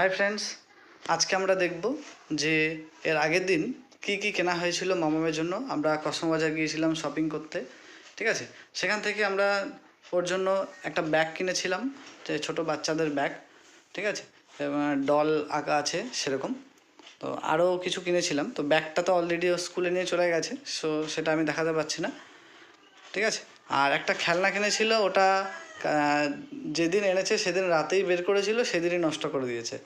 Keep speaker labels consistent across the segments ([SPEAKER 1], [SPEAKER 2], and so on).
[SPEAKER 1] Hi friends আজকে আমরা দেখব যে এর আগের দিন কি কি কেনা হয়েছিল মামামের জন্য। আমরা কসমবাজার গিয়েছিলাম শপিং করতে, ঠিক আছে? সেখান থেকে আমরা ওর জন্য একটা ব্যাগ কিনেছিলাম, যে ছোটো বাচ্চাদের ব্যাগ ঠিক আছে? ডল আঁকা আছে সেরকম। তো আরও কিছু কিনেছিলাম। তো ব্যাগটা তো অলরেডি ও স্কুলে নিয়ে চলে গেছে সো সেটা আমি দেখাতে পারছি না, ঠিক আছে? আর একটা খেলনা কিনেছিল, ওটা যেদিন এনেছে সেদিন রাতেই বের করেছিল, সেদিনই নষ্ট করে দিয়েছে।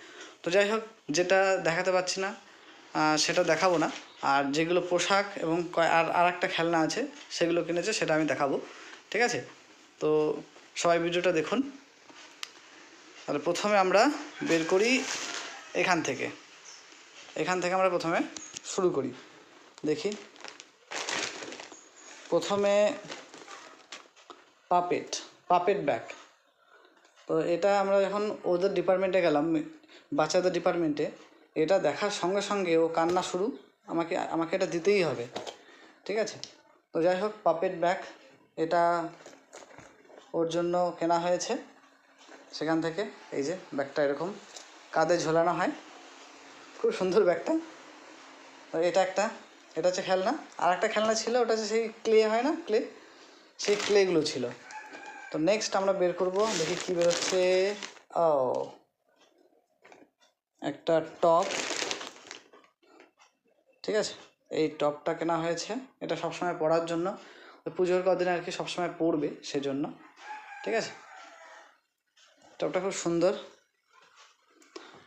[SPEAKER 1] তো যাই হোক, যেটা দেখাতে পাচ্ছি না সেটা দেখাবো না। আর যেগুলো পোশাক এবং আর আর একটা খেলনা আছে, সেগুলো কিনেছে, সেটা আমি দেখাবো। ঠিক আছে? তো সবাই ভিডিওটা দেখুন। তাহলে প্রথমে আমরা বের করি এখান থেকে। এখান থেকে আমরা প্রথমে শুরু করি। দেখি। প্রথমে পাপেট। পাপেট ব্যাগ তো এটা আমরা যখন ওদের ডিপার্টমেন্টে গেলাম, বাচ্চাদের ডিপার্টমেন্টে এটা দেখার সঙ্গে সঙ্গে ও কান্না শুরু, আমাকে আমাকে এটা দিতেই হবে, ঠিক আছে? তো যাই হোক পাপেট ব্যাগ এটা ওর জন্য কেনা হয়েছে। সেখান থেকে এই যে ব্যাগটা এরকম কাঁধে ঝোলানো হয়। খুব সুন্দর ব্যাগটা। তো এটা একটা, এটা হচ্ছে খেলনা। আর একটা খেলনা ছিল, ওটা হচ্ছে সেই ক্লে হয় না, ক্লে? সেই ক্লেগুলো ছিল। তো নেক্সট আমরা বের করব, দেখি কি বেরোচ্ছে। ও, একটা টপ ঠিক আছে? এই টপটা কেনা হয়েছে, এটা সবসময় পরার জন্য। পুজোর কদিন আর কি সবসময় পরবে সেজন্য। ঠিক আছে? টপটা খুব সুন্দর।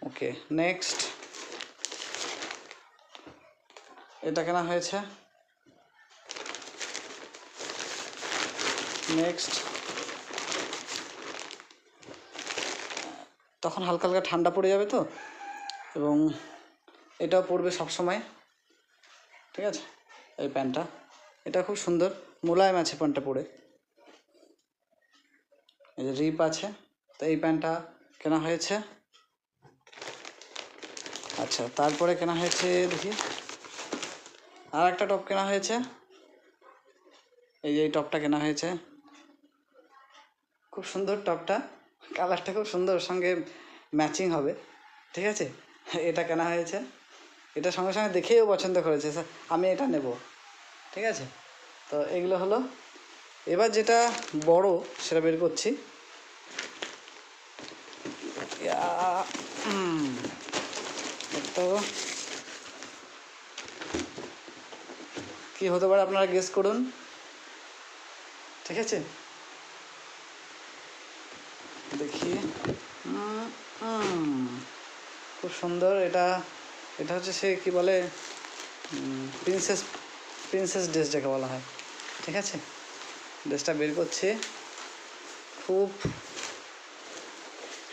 [SPEAKER 1] ওকে নেক্সট এটা কেনা হয়েছে। নেক্সট তখন হালকা হালকা ঠান্ডা পড়ে যাবে তো, এবং এটাও পড়বে সব সময় ঠিক আছে? এই প্যান্টটা, এটা খুব সুন্দর, মোলায়েম আছে প্যান্টটা পরে। এই যে রিপ আছে, তো এই প্যান্টটা কেনা হয়েছে। আচ্ছা তারপরে কেনা হয়েছে, দেখি। আর একটা টপ কেনা হয়েছে। এই যে এই টপটা কেনা হয়েছে। খুব সুন্দর টপটা। কালারটা খুব সুন্দর, সঙ্গে ম্যাচিং হবে, ঠিক আছে? এটা কেনা হয়েছে। এটা সঙ্গে সঙ্গে দেখেও পছন্দ করেছে আমি এটা নেব, ঠিক আছে? তো এগুলো হলো, এবার যেটা বড়, সেটা বের করছি। তো কি হতে পারে আপনারা গেস করুন, ঠিক আছে? দেখি। খুব সুন্দর। এটা এটা হচ্ছে সে কি বলে? প্রিন্সেস প্রিন্সেস ড্রেস যাকে বলা হয়। ঠিক আছে? ড্রেসটা বের করছে। খুব,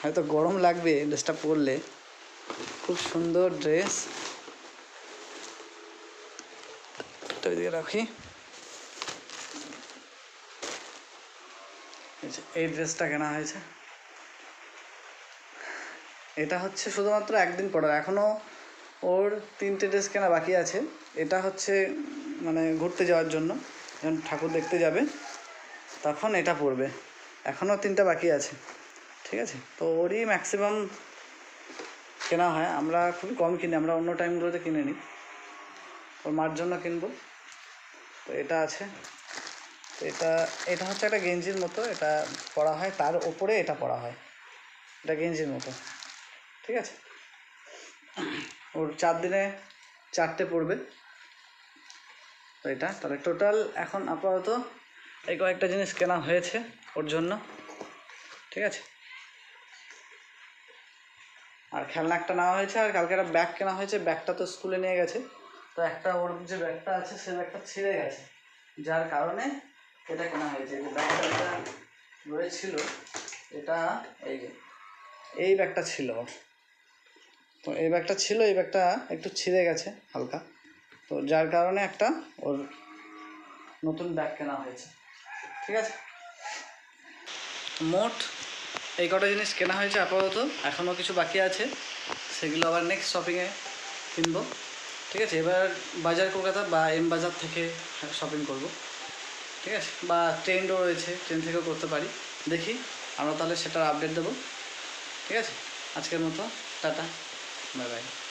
[SPEAKER 1] হয়তো গরম লাগবে ড্রেসটা পরলে। খুব সুন্দর ড্রেস ওইদিকে রাখি। এই ড্রেসটা কেনা হয়েছে। এটা হচ্ছে শুধুমাত্র একদিন পরার এখনও ওর তিনটে ড্রেস কেনা বাকি আছে। এটা হচ্ছে মানে ঘুরতে যাওয়ার জন্য। যখন ঠাকুর দেখতে যাবে, তখন এটা পরবে। এখনও তিনটা বাকি আছে। ঠিক আছে? তো ওরই ম্যাক্সিমাম কেনা হয়। আমরা খুবই কম কিনি। আমরা অন্য টাইমগুলোতে কিনে নিই। ওর মার জন্য কিনবো। তো এটা আছে। তো এটা এটা হচ্ছে একটা গেঞ্জির মতো। এটা পরা হয়। তার ওপরে এটা পরা হয়। এটা গেঞ্জির মতো। ঠিক আছে? ওর চার দিনে চারটে পড়বে। তো এটা, তাহলে টোটাল এখন আপাতত এই কয়েকটা জিনিস কেনা হয়েছে ওর জন্য। ঠিক আছে? আর খেলনা একটা নেওয়া হয়েছে, আর কালকে একটা ব্যাগ কেনা হয়েছে। ব্যাগটা তো স্কুলে নিয়ে গেছে। তো একটা ওর যে ব্যাগটা আছে, সে ব্যাগটা ছিঁড়ে গেছে। যার কারণে এটা কেনা হয়েছে। যে ব্যাগটা একটা রয়েছিল, এটা এই যে, এই ব্যাগটা ছিল তো এই ব্যাগটা ছিল, এই ব্যাগটা একটু ছিঁড়ে গেছে হালকা। তো যার কারণে একটা ওর নতুন ব্যাগ কেনা হয়েছে। ঠিক আছে? মোট এই কটা জিনিস কেনা হয়েছে আপাতত। এখনও কিছু বাকি আছে। সেগুলো আবার নেক্সট শপিংয়ে কিনবো। ঠিক আছে? এবার বাজার কলকাতা বা এম বাজার থেকে শপিং করব। ঠিক আছে? বা ট্রেনও রয়েছে, ট্রেন থেকেও করতে পারি। দেখি আমরা তাহলে সেটার আপডেট দেবো। ঠিক আছে? আজকের মতো, টাটা। Bye bye.